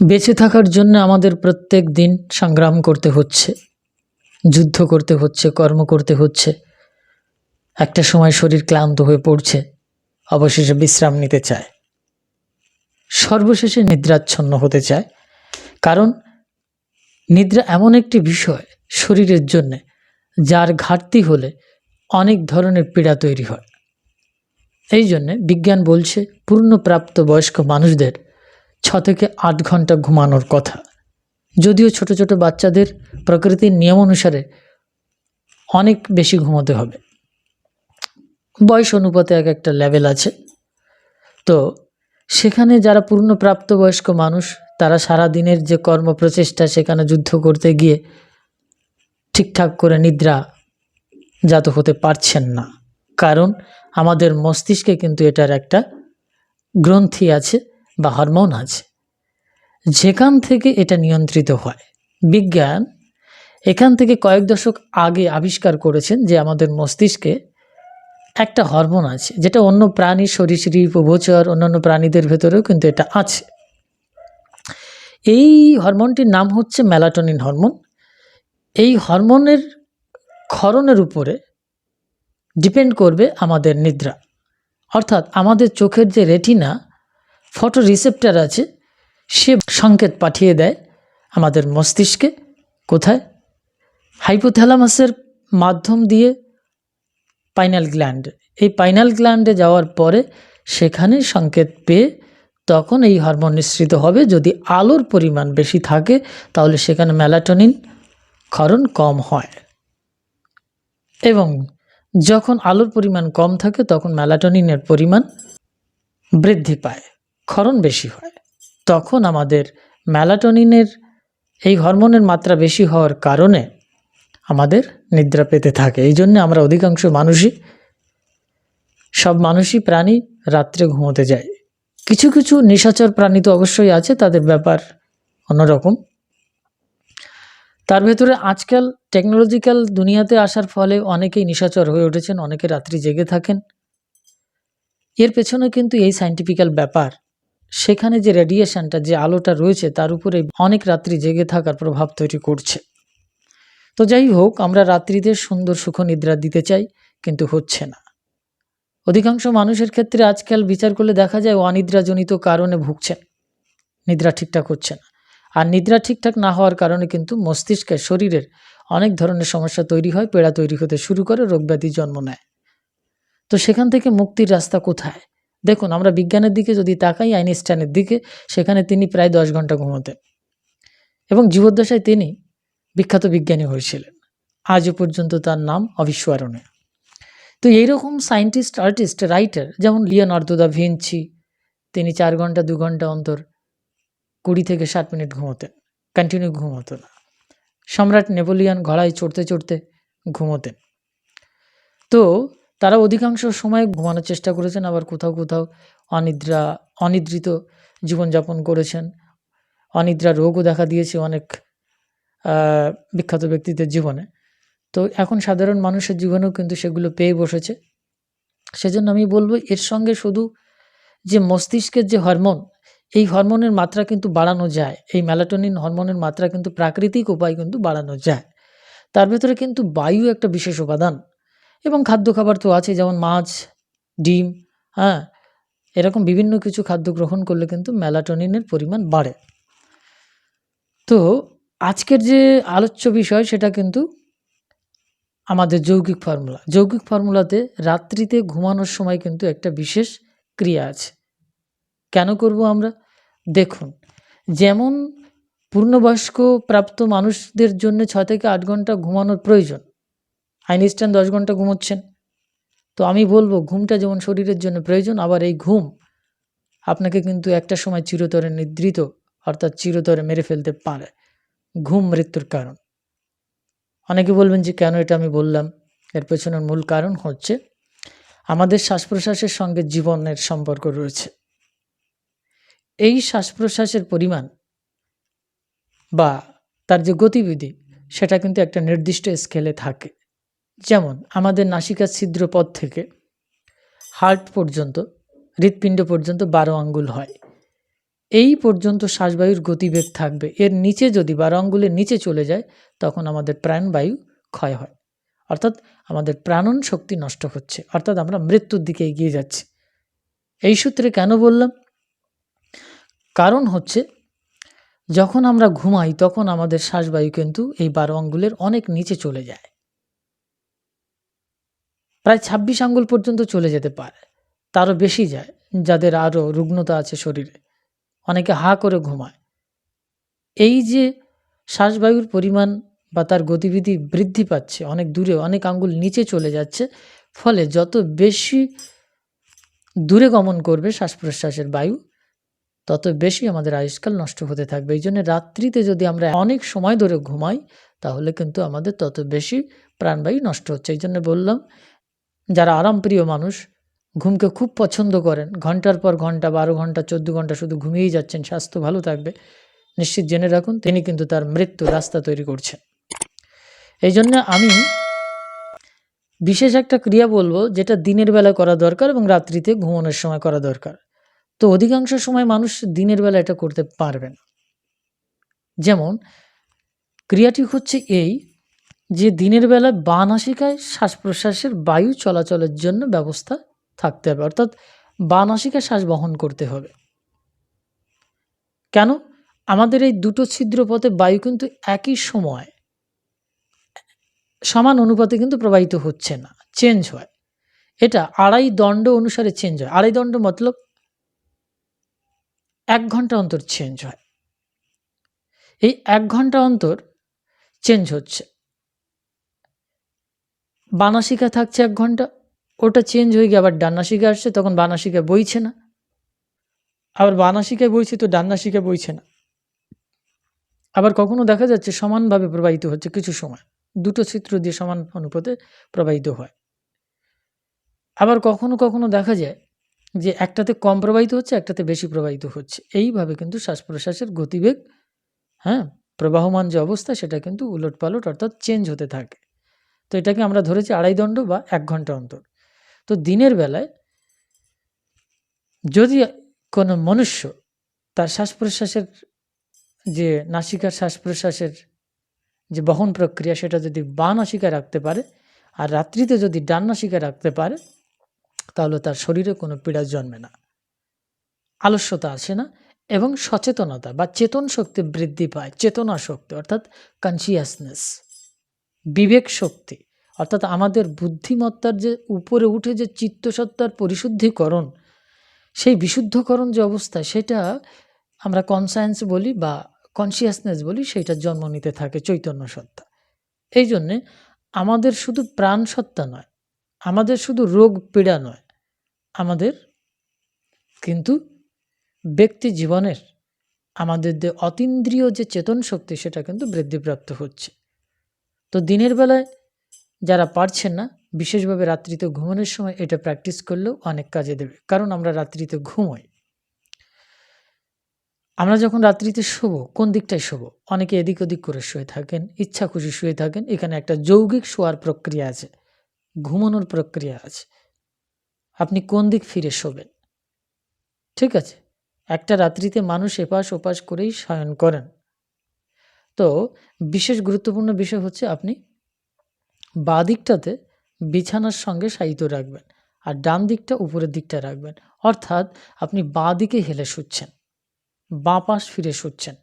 বেঁচে থাকার জন্য আমাদের প্রত্যেক দিন সংগ্রাম করতে হচ্ছে, যুদ্ধ করতে হচ্ছে, কর্ম করতে হচ্ছে। একটা সময় শরীর ক্লান্ত হয়ে পড়ছে, অবশেষে বিশ্রাম নিতে চায়। সর্বশেষে নিদ্রাচ্ছন্ন হতে চায়, কারণ নিদ্রা এমন একটি বিষয় শরীরের জন্যে যার ঘাটতি হলে অনেক ধরনের পীড়া তৈরি হয়। এই জন্যে বিজ্ঞান বলছে, পূর্ণপ্রাপ্ত বয়স্ক মানুষদের ছ থেকে আট ঘণ্টা ঘুমানোর কথা। যদিও ছোট ছোট বাচ্চাদের প্রকৃতির নিয়ম অনুসারে অনেক বেশি ঘুমোতে হবে। বয়স অনুপাতে এক একটা লেভেল আছে। তো সেখানে যারা পূর্ণ প্রাপ্তবয়স্ক মানুষ, তারা সারা দিনের যে কর্ম প্রচেষ্টা সেখানে যুদ্ধ করতে গিয়ে ঠিকঠাক করে নিদ্রা জাত হতে পারছেন না। কারণ আমাদের মস্তিষ্কে কিন্তু এটার একটা গ্রন্থি আছে। বা হরমোন আছে। যেখান থেকে এটা নিয়ন্ত্রিত হয়, বিজ্ঞান এখান থেকে কয়েক দশক আগে আবিষ্কার করেছেন যে আমাদের মস্তিষ্কে একটা হরমোন আছে, যেটা অন্য প্রাণী সরীসৃপ উভচর অন্যান্য প্রাণীদের ভেতরেও কিন্তু এটা আছে। এই হরমোনটির নাম হচ্ছে মেলাটোনিন হরমোন। এই হরমোনের ক্ষরণের উপরে ডিপেন্ড করবে আমাদের নিদ্রা। অর্থাৎ আমাদের চোখের যে রেটিনা ফটো রিসেপ্টার আছে, সে সংকেত পাঠিয়ে দেয় আমাদের মস্তিষ্কে। কোথায়? হাইপোথ্যালামাসের মাধ্যম দিয়ে পাইনাল গ্ল্যান্ড এই পাইনাল গ্ল্যান্ডে যাওয়ার পরে সেখানে সংকেত পেয়ে তখন এই হরমোন নিঃসৃত হবে। যদি আলোর পরিমাণ বেশি থাকে, তাহলে সেখানে মেলাটোনিন ক্ষরণ কম হয়। এবং যখন আলোর পরিমাণ কম থাকে, তখন মেলাটোনিনের পরিমাণ বৃদ্ধি পায়। ক্ষরণ বেশি হয়। তখন আমাদের মেলাটোনিনের এই হরমোনের মাত্রা বেশি হওয়ার কারণে আমাদের নিদ্রা পেতে থাকে। এই জন্য আমরা অধিকাংশ মানুষই, সব মানুষই প্রাণী রাত্রে ঘুমোতে যায়। কিছু কিছু নিশাচর প্রাণী তো অবশ্যই আছে, তাদের ব্যাপার অন্যরকম। তার ভেতরে আজকাল টেকনোলজিক্যাল দুনিয়াতে আসার ফলে অনেকেই নিশাচর হয়ে উঠেছেন, অনেকে রাত্রি জেগে থাকেন। এর পেছনে কিন্তু এই সাইন্টিফিক্যাল ব্যাপার সেখানে যে রেডিয়েশনটা যে আলোটা রয়েছে, তার উপরে অনেক রাত্রি জেগে থাকার প্রভাব তৈরি করছে। তো যাই হোক, আমরা রাত্রিতে সুন্দর সুখ নিদ্রা দিতে চাই, কিন্তু হচ্ছে না। অধিকাংশ মানুষের ক্ষেত্রে আজকাল বিচার করলে দেখা যায় অনিদ্রাজনিত কারণে ভুগছেন। নিদ্রা ঠিকঠাক হচ্ছে না। আর নিদ্রা ঠিকঠাক না হওয়ার কারণে কিন্তু মস্তিষ্কে শরীরের অনেক ধরনের সমস্যা তৈরি হয়, পেড়া তৈরি হতে শুরু করে, রোগব্যাধি জন্ম নেয়। তো সেখান থেকে মুক্তির রাস্তা কোথায়? দেখুন, আমরা বিজ্ঞানের দিকে যদি তাকাই, আইনস্টাইনের দিকে, সেখানে তিনি প্রায় দশ ঘণ্টা ঘুমোতেন। এবং জীবদ্দশায় তিনি বিখ্যাত বিজ্ঞানী হয়েছিলেন। আজও পর্যন্ত তার নাম অবিস্মরণীয়। তো এইরকম সায়েন্টিস্ট, আর্টিস্ট, রাইটার যেমন লিওনার্দো দা ভিঞ্চি তিনি চার ঘণ্টা, দু ঘণ্টা অন্তর কুড়ি থেকে ষাট মিনিট ঘুমোতেন কন্টিনিউ ঘুমোতো না। সম্রাট নেপোলিয়ান ঘোড়ায় চড়তে চড়তে ঘুমোতেন। তো তারা অধিকাংশ সময় ঘুমানোর চেষ্টা করেছেন, আবার কোথাও কোথাও অনিদ্রা, অনিদ্রিত জীবনযাপন করেছেন। অনিদ্রা রোগও দেখা দিয়েছে অনেক বিখ্যাত ব্যক্তিদের জীবনে। তো এখন সাধারণ মানুষের জীবনেও কিন্তু সেগুলো পেয়ে বসেছে। সেজন্য আমি বলব, এর সঙ্গে শুধু যে মস্তিষ্কের যে হরমোন, এই হরমোনের মাত্রা কিন্তু বাড়ানো যায়। এই ম্যালাটোনিন হরমোনের মাত্রা কিন্তু প্রাকৃতিক উপায় কিন্তু বাড়ানো যায়। তার ভেতরে কিন্তু বায়ু একটা বিশেষ উপাদান। এবং খাদ্য খাবার তো আছে, যেমন মাছ, ডিম হ্যাঁ এরকম বিভিন্ন কিছু খাদ্য গ্রহণ করলে কিন্তু মেলাটোনিনের পরিমাণ বাড়ে। তো আজকের যে আলোচ্য বিষয়, সেটা কিন্তু আমাদের যৌগিক ফর্মুলা। যৌগিক ফর্মুলাতে রাত্রিতে ঘুমানোর সময় কিন্তু একটা বিশেষ ক্রিয়া আছে। কেন করব আমরা? দেখুন, যেমন পূর্ণবয়স্ক প্রাপ্ত মানুষদের জন্য ছ থেকে আট ঘণ্টা ঘুমানোর প্রয়োজন আইনস্টাইন দশ ঘণ্টা ঘুমোচ্ছেন। তো আমি বলব, ঘুমটা যেমন শরীরের জন্য প্রয়োজন, আবার এই ঘুম আপনাকে কিন্তু একটা সময় চিরতরে নিদ্রিত, অর্থাৎ চিরতরে মেরে ফেলতে পারে। ঘুম মৃত্যুর কারণ। অনেকে বলবেন যে, কেন এটা আমি বললাম? এর পেছনের মূল কারণ হচ্ছে, আমাদের শ্বাস প্রশ্বাসের সঙ্গে জীবনের সম্পর্ক রয়েছে। এই শ্বাস প্রশ্বাসের পরিমাণ বা তার যে গতিবিধি, সেটা কিন্তু একটা নির্দিষ্ট স্কেলে থাকে। যেমন আমাদের নাসিকা ছিদ্র পথ থেকে হার্ট পর্যন্ত, হৃৎপিণ্ড পর্যন্ত বারো আঙ্গুল হয়। এই পর্যন্ত শ্বাসবায়ুর গতিবেগ থাকবে। এর নিচে যদি বারো আঙ্গুলের নিচে চলে যায়, তখন আমাদের প্রাণবায়ু ক্ষয় হয়। অর্থাৎ আমাদের প্রাণন শক্তি নষ্ট হচ্ছে। অর্থাৎ আমরা মৃত্যুর দিকে এগিয়ে যাচ্ছি। এই সূত্রে কেন বললাম? কারণ হচ্ছে, যখন আমরা ঘুমাই, তখন আমাদের শ্বাসবায়ু কিন্তু এই বারো আঙ্গুলের অনেক নিচে চলে যায়। প্রায় ছাব্বিশ আঙ্গুল পর্যন্ত চলে যেতে পারে। তারও বেশি যায়, যাদের আরও রুগ্নতা আছে শরীরে। অনেকে হা করে ঘুমায়। এই যে শ্বাসবায়ুর পরিমাণ বা তার গতিবিধি বৃদ্ধি পাচ্ছে, অনেক দূরে, অনেক আঙ্গুল নিচে চলে যাচ্ছে, ফলে যত বেশি দূরে গমন করবে শ্বাস প্রশ্বাসের বায়ু, তত বেশি আমাদের আয়ুষ্কাল নষ্ট হতে থাকবে। এই জন্য রাত্রিতে যদি আমরা অনেক সময় ধরে ঘুমাই, তাহলে কিন্তু আমাদের তত বেশি প্রাণবায়ু নষ্ট হচ্ছে। এই জন্য বললাম যারা আরামপ্রিয় মানুষ, ঘুমকে খুব পছন্দ করেন। ঘণ্টার পর ঘণ্টা, বারো ঘণ্টা, চোদ্দ ঘণ্টা শুধু ঘুমিয়েই যাচ্ছেন, স্বাস্থ্য ভালো থাকবে। নিশ্চিত জেনে রাখুন, তিনি কিন্তু তার মৃত্যু রাস্তা তৈরি করছেন। এই জন্য আমি বিশেষ একটা ক্রিয়া বলব, যেটা দিনের বেলা করা দরকার এবং রাত্রিতে ঘুমানোর সময় করা দরকার। তো অধিকাংশ সময় মানুষ দিনের বেলা এটা করতে পারবে না। যেমন, ক্রিয়াটি হচ্ছে এই যে দিনের বেলায় বাঁ নাসিকায় শ্বাস প্রশ্বাসের বায়ু চলাচলের জন্য ব্যবস্থা থাকতে হবে, অর্থাৎ বাঁ নাসিকায় শ্বাস বহন করতে হবে। কেন? আমাদের এই দুটো ছিদ্র পথে বায়ু কিন্তু একই সময়, সমান অনুপাতে কিন্তু প্রবাহিত হচ্ছে না, চেঞ্জ হয়। এটা আড়াই দণ্ড অনুসারে চেঞ্জ হয়। আড়াই দণ্ড মতলব এক ঘণ্টা অন্তর চেঞ্জ হয়। এই এক ঘণ্টা অন্তর চেঞ্জ হচ্ছে। বানাসিকা থাকছে এক ঘণ্টা, ওটা চেঞ্জ হয়ে গিয়ে আবার ডান্নাসিকা আসছে, তখন বানাসিকা বইছে না। আবার বানাসিকায় বইছে তো ডান্নাসিকা বইছে না। আবার কখনো দেখা যাচ্ছে সমানভাবে প্রবাহিত হচ্ছে কিছু সময়, দুটো চিত্র দিয়ে সমান অনুপাতে প্রবাহিত হয়। আবার কখনো কখনো দেখা যায় যে একটাতে কম প্রবাহিত হচ্ছে, একটাতে বেশি প্রবাহিত হচ্ছে। এইভাবে কিন্তু শ্বাস প্রশ্বাসের গতিবেগ হ্যাঁ প্রবাহমান যে অবস্থা, সেটা কিন্তু উলট পালট অর্থাৎ চেঞ্জ হতে থাকে। তো এটাকে আমরা ধরেছি আড়াই দণ্ড বা এক ঘণ্টা অন্তর। তো দিনের বেলায় যদি কোনো মনুষ্য তার শ্বাস প্রশ্বাসের যে নাসিকার শ্বাস প্রশ্বাসের যে বহন প্রক্রিয়া সেটা যদি বা নাসিকায় রাখতে পারে আর রাত্রিতে যদি ডান নাসিকায় রাখতে পারে, তাহলে তার শরীরে কোনো পীড়া জন্মে না। আলস্যতা আসে না এবং সচেতনতা বা চেতন শক্তি বৃদ্ধি পায়, চেতনা শক্তি অর্থাৎ কনসিয়াসনেস বিবেক শক্তি, অর্থাৎ আমাদের বুদ্ধিমত্তার যে উপরে উঠে যে চিত্তসত্তার পরিশুদ্ধিকরণ, সেই বিশুদ্ধকরণ যে অবস্থা, সেটা আমরা কনসায়েন্স বলি বা কনসিয়াসনেস বলি সেইটার জন্ম নিতে থাকে চৈতন্য সত্তা এই জন্যে আমাদের শুধু প্রাণ সত্তা নয়, আমাদের শুধু রোগ পীড়া নয়, আমাদের কিন্তু ব্যক্তি জীবনের আমাদের যে অতীন্দ্রিয় যে চেতন শক্তি, সেটা কিন্তু বৃদ্ধিপ্রাপ্ত হচ্ছে। তো দিনের বেলায় যারা পারছেন না, বিশেষভাবে রাত্রিতে ঘুমানোর সময় এটা প্র্যাকটিস করলেও অনেক কাজে দেবে। কারণ আমরা রাত্রিতে ঘুমোই। আমরা যখন রাত্রিতে শোবো, কোন দিকটায় শোবো? অনেকে এদিক ওদিক করে শুয়ে থাকেন, ইচ্ছা খুশি শুয়ে থাকেন, এখানে একটা যৌগিক শোয়ার প্রক্রিয়া আছে, ঘুমানোর প্রক্রিয়া আছে। আপনি কোন দিক ফিরে শোবেন? ঠিক আছে? একটা রাত্রিতে মানুষ এপাশ ওপাশ করেই শয়ন করেন। তো বিশেষ গুরুত্বপূর্ণ বিষয় হচ্ছে আপনি বাঁ দিকটাতে বিছানার সঙ্গে সাহিত্য রাখবেন আর ডান দিকটা উপরের দিকটা রাখবেন। অর্থাৎ আপনি বাঁ দিকে হেলে শুচ্ছেন, বাঁ পাশ ফিরে শুচ্ছেন,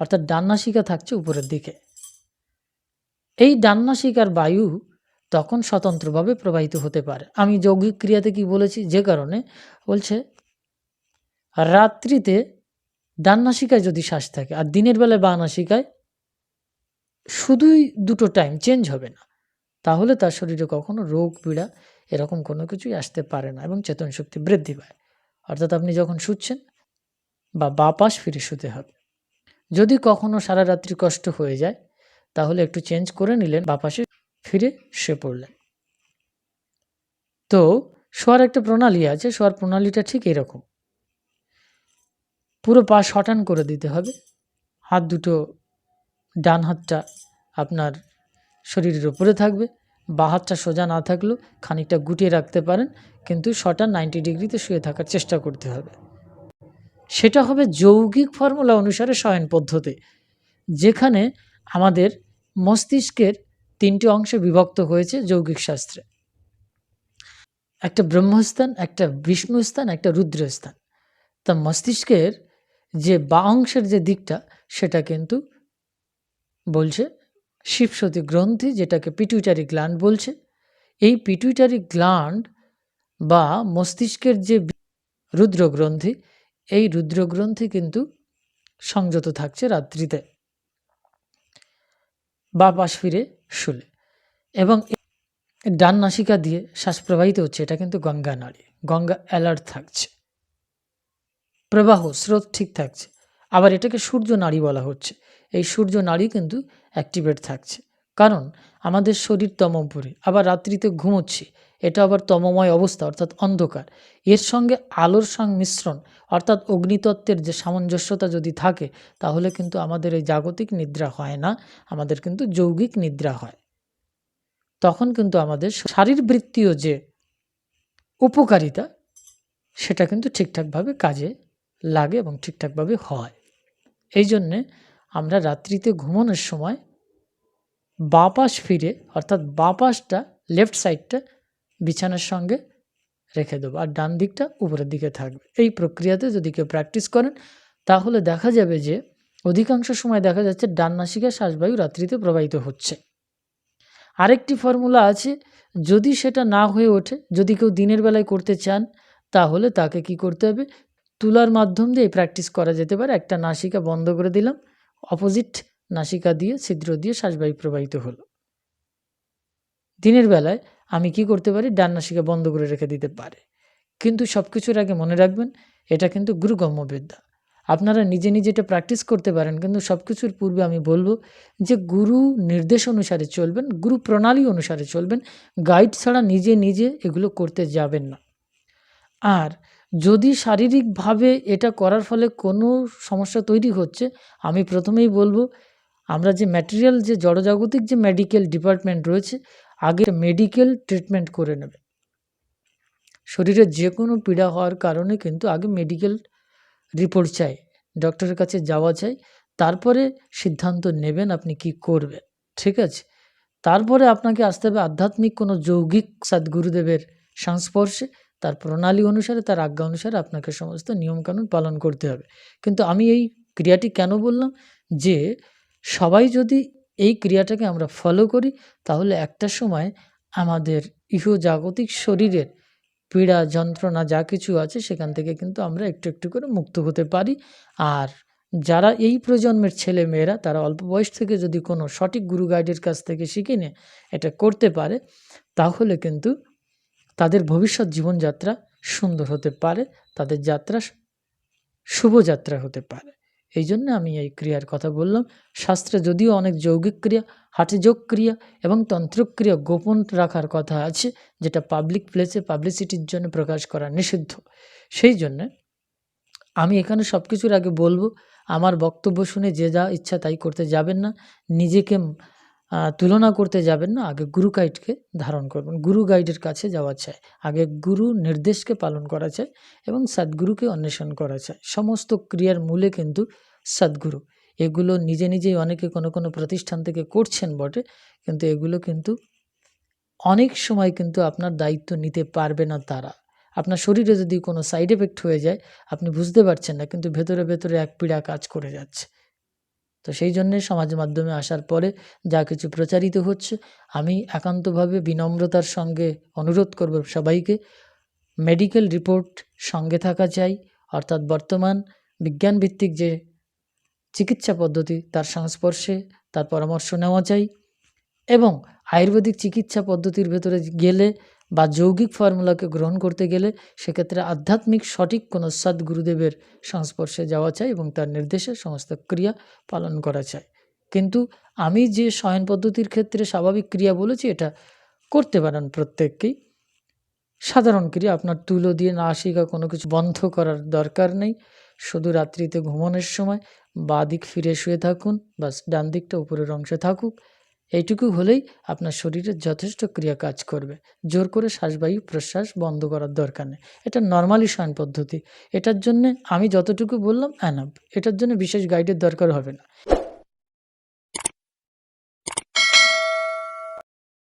অর্থাৎ ডান্নাসিকা থাকছে উপরের দিকে। এই ডান্নাসিকার বায়ু তখন স্বতন্ত্রভাবে প্রবাহিত হতে পারে। আমি যৌগিক ক্রিয়াতে কি বলেছি? যে কারণে বলছে, রাত্রিতে ডান্নাসিকায় যদি শ্বাস থাকে, আর দিনের বেলায় বা নাসিকায় শুধুই দুটো টাইম চেঞ্জ হবে না। তাহলে তার শরীরে কখনো রোগ, পীড়া এরকম কোনো কিছুই আসতে পারে না এবং চেতন শক্তি বৃদ্ধি পায়। অর্থাৎ আপনি যখন শুচ্ছেন বা বা পাশ ফিরে শুতে হবে। যদি কখনো সারা রাত্রি কষ্ট হয়ে যায়, তাহলে একটু চেঞ্জ করে নিলেন, বা পাশে ফিরে শুয়ে পড়লেন। তো, শোয়ার একটা প্রণালী আছে, শোয়ার প্রণালীটা ঠিক এরকম। পুরো পা শটান করে দিতে হবে। হাত দুটো ডান হাতটা আপনার শরীরের উপরে থাকবে। বা হাতটা সোজা না থাকলেও খানিকটা গুটিয়ে রাখতে পারেন। কিন্তু শটান নাইনটি ডিগ্রিতে শুয়ে থাকার চেষ্টা করতে হবে। সেটা হবে যৌগিক ফর্মুলা অনুসারে শয়ন পদ্ধতি, যেখানে আমাদের মস্তিষ্কের তিনটি অংশে বিভক্ত হয়েছে যৌগিক শাস্ত্রে। একটা ব্রহ্মস্থান, একটা বিষ্ণুস্থান, একটা রুদ্রস্থান। তা মস্তিষ্কের যে বা অংশের যে দিকটা, সেটা কিন্তু বলছে শিবসতী গ্রন্থি, যেটাকে পিটুইটারি গ্ল্যান্ড বলছে। এই পিটুইটারি গ্ল্যান্ড বা মস্তিষ্কের যে রুদ্রগ্রন্থি, এই রুদ্রগ্রন্থি কিন্তু সংযত থাকছে রাত্রিতে। বা পাশ ফিরে শুলে এবং ডান নাসিকা দিয়ে শ্বাস প্রবাহিত হচ্ছে, এটা কিন্তু গঙ্গা নাড়ি গঙ্গা অ্যালার্ট থাকছে। প্রবাহ, স্রোত ঠিক থাকছে। আবার এটাকে সূর্য নাড়ি বলা হচ্ছে। এই সূর্য নাড়ি কিন্তু অ্যাক্টিভেট থাকছে। কারণ আমাদের শরীর তমপুরে, আবার রাত্রিতে ঘুমোচ্ছি। এটা আবার তমময় অবস্থা, অর্থাৎ অন্ধকার। এর সঙ্গে আলোর সংমিশ্রণ, অর্থাৎ অগ্নিতত্ত্বের যে সামঞ্জস্যতা যদি থাকে, তাহলে কিন্তু আমাদের এই জাগতিক নিদ্রা হয় না, আমাদের কিন্তু যৌগিক নিদ্রা হয়। তখন কিন্তু আমাদের শারীরবৃত্তীয় যে উপকারিতা, সেটা কিন্তু ঠিকঠাকভাবে কাজে লাগে এবং ঠিকঠাকভাবে হয়। এই জন্যে আমরা রাত্রিতে ঘুমানোর সময় বাপাস ফিরে, অর্থাৎ বাপাসটা লেফট সাইডটা বিছানার সঙ্গে রেখে দেবো আর ডান দিকটা উপরের দিকে থাকবে। এই প্রক্রিয়াতে যদি কেউ প্র্যাকটিস করেন, তাহলে দেখা যাবে যে অধিকাংশ সময় দেখা যাচ্ছে ডান নাসিকা শ্বাসবায়ু রাত্রিতে প্রবাহিত হচ্ছে। আরেকটি ফর্মুলা আছে, যদি সেটা না হয়ে ওঠে, যদি কেউ দিনের বেলায় করতে চান, তাহলে তাকে কি করতে হবে? তুলার মাধ্যম দিয়ে প্র্যাকটিস করা যেতে পারে। একটা নাসিকা বন্ধ করে দিলাম। অপোজিট নাসিকা দিয়ে, ছিদ্র দিয়ে শ্বাসবায়ু প্রবাহিত হলো। দিনের বেলায় আমি কি করতে পারি? ডান নাসিকা বন্ধ করে রেখে দিতে পারে। কিন্তু সব কিছুর আগে মনে রাখবেন, এটা কিন্তু গুরুগম্য বিদ্যা। আপনারা নিজে নিজে এটা প্র্যাকটিস করতে পারেন, কিন্তু সব কিছুর পূর্বে আমি বলব যে গুরু নির্দেশ অনুসারে চলবেন, গুরু প্রণালী অনুসারে চলবেন। গাইড ছাড়া নিজে নিজে এগুলো করতে যাবেন না। আর যদি শারীরিকভাবে এটা করার ফলে কোনো সমস্যা তৈরি হচ্ছে, আমি প্রথমেই বলব, আমরা যে ম্যাটেরিয়াল যে জড়জাগতিক যে মেডিকেল ডিপার্টমেন্ট রয়েছে, আগে মেডিকেল ট্রিটমেন্ট করে নেবে। শরীরে যে কোনো পীড়া হওয়ার কারণে কিন্তু আগে মেডিকেল রিপোর্ট চাই ডক্টরের কাছে যাওয়া চাই, তারপরে সিদ্ধান্ত নেবেন আপনি কি করবেন, ঠিক আছে? তারপরে আপনাকে আসতে হবে আধ্যাত্মিক কোনো যৌগিক সদ্গুরুদেবের সংস্পর্শে তার প্রণালী অনুসারে, তার আজ্ঞা অনুসারে আপনাকে সমস্ত নিয়মকানুন পালন করতে হবে। কিন্তু আমি এই ক্রিয়াটি কেন বললাম? যে সবাই যদি এই ক্রিয়াটাকে আমরা ফলো করি, তাহলে একটা সময় আমাদের ইহজাগতিক শরীরের পীড়া, যন্ত্রণা যা কিছু আছে, সেখান থেকে কিন্তু আমরা একটু একটু করে মুক্ত হতে পারি। আর যারা এই প্রজন্মের ছেলে মেয়েরা তারা অল্প বয়স থেকে যদি কোনো সঠিক গুরু গাইডের কাছ থেকে শিখে নিয়ে, এটা করতে পারে, তাহলে কিন্তু তাদের ভবিষ্যৎ জীবনযাত্রা সুন্দর হতে পারে, তাদের যাত্রা শুভযাত্রা হতে পারে। এই জন্য আমি এই ক্রিয়ার কথা বললাম। শাস্ত্রে যদিও অনেক যৌগিক ক্রিয়া, হাটে যোগ ক্রিয়া এবং তন্ত্রক্রিয়া গোপন রাখার কথা আছে, যেটা পাবলিক প্লেসে পাবলিসিটির জন্য প্রকাশ করা নিষিদ্ধ। সেই জন্যে আমি এখানে সব কিছুর আগে বলব, আমার বক্তব্য শুনে যে যা ইচ্ছা তাই করতে যাবেন না। নিজেকে তুলনা করতে যাবেন না, আগে গুরু গাইডকে ধারণ করবেন। গুরু গাইডের কাছে যাওয়া চাই। আগে গুরু নির্দেশকে পালন করা চাই এবং সদ্গুরুকে অন্বেষণ করা চাই। সমস্ত ক্রিয়ার মূলে কিন্তু সদ্গুরু। এগুলো নিজে নিজেই অনেকে কোনো কোনো প্রতিষ্ঠান থেকে করছেন বটে, কিন্তু এগুলো কিন্তু অনেক সময় কিন্তু আপনার দায়িত্ব নিতে পারবে না তারা। আপনার শরীরে যদি কোনো সাইড এফেক্ট হয়ে যায়, আপনি বুঝতে পারছেন না, কিন্তু ভেতরে ভেতরে এক পীড়া কাজ করে যাচ্ছে। তো সেই জন্যে সমাজ মাধ্যমে আসার পরে যা কিছু প্রচারিত হচ্ছে, আমি একান্তভাবে বিনম্রতার সঙ্গে অনুরোধ করব সবাইকে মেডিকেল রিপোর্ট সঙ্গে থাকা চাই। অর্থাৎ বর্তমান বিজ্ঞানভিত্তিক যে চিকিৎসা পদ্ধতি, তার সংস্পর্শে তার পরামর্শ নেওয়া চাই এবং আয়ুর্বেদিক চিকিৎসা পদ্ধতির ভেতরে গেলে বা যৌগিক ফর্মুলাকে গ্রহণ করতে গেলে সেক্ষেত্রে আধ্যাত্মিক সঠিক কোনো সদ্গুরুদেবের সংস্পর্শে যাওয়া চাই এবং তার নির্দেশে সমস্ত ক্রিয়া পালন করা চাই। কিন্তু আমি যে শয়ন পদ্ধতির ক্ষেত্রে স্বাভাবিক ক্রিয়া বলেছি, এটা করতে পারেন প্রত্যেককেই। সাধারণ ক্রিয়া, আপনার তুলো দিয়ে না শিখা কোনো কিছু বন্ধ করার দরকার নেই। শুধু রাত্রিতে ঘুমানোর সময় বা দিক ফিরে শুয়ে থাকুন বা ডান দিকটা উপরের অংশে থাকুক। এইটুকু হলেই আপনার শরীরের যথেষ্ট ক্রিয়া কাজ করবে। জোর করে শ্বাসবায়ু, প্রশ্বাস বন্ধ করার দরকার নেই। এটা নর্মালি শয়ন পদ্ধতি। এটার জন্যে আমি যতটুকু বললাম অ্যানাপ এটার জন্য বিশেষ গাইডের দরকার হবে না।